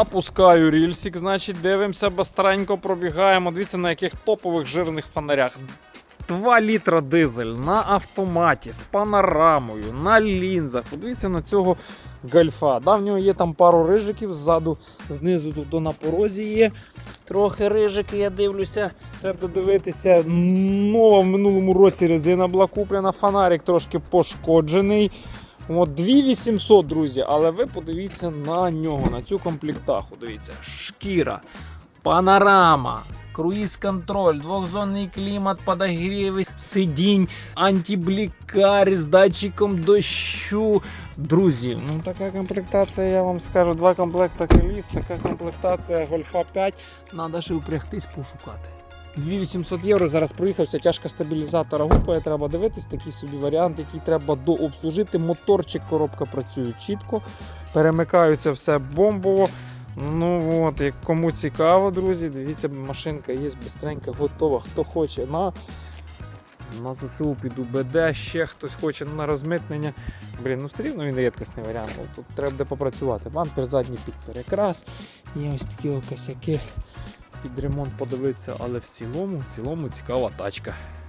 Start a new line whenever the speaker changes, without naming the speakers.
Запускаю рільсик, значить, дивимося, быстренько пробігаємо. Дивіться, на яких топових жирних фонарях. 2 літра дизель на автоматі з панорамою, на лінзах. Подивіться на цього гольфа. Да, в нього є там пару рижиків ззаду, знизу тут на порозі є. Трохи рижики, я дивлюся. Треба додивитися. Нова в минулому році резина була куплена, фонарик трошки пошкоджений. От 2800, друзі, але ви подивіться на нього, на цю комплектаху. Дивіться, шкіра, панорама, круїз-контроль, двохзонний клімат, подогріви сидінь, антиблікарі з датчиком дощу. Друзі, ну така комплектація, я вам скажу, два комплекта коліс, така комплектація Гольфа 5. Надо ще впрягтись пошукати. 2800 євро зараз проїхався, тяжка стабілізатора гупає, треба дивитись, такий собі варіант, який треба дообслужити. Моторчик, коробка працює чітко, перемикаються все бомбово. Ну от, як кому цікаво, друзі, дивіться, машинка є бистренька, готова. Хто хоче на, на ЗСУ піду БД, ще хтось хоче на розмитнення. Блін, ну все рівно він рідкісний варіант. Тут треба буде попрацювати. Бампер задній під перекрас. Є ось такі косяки під ремонт подивитися, але в цілому, в цілому цікава тачка.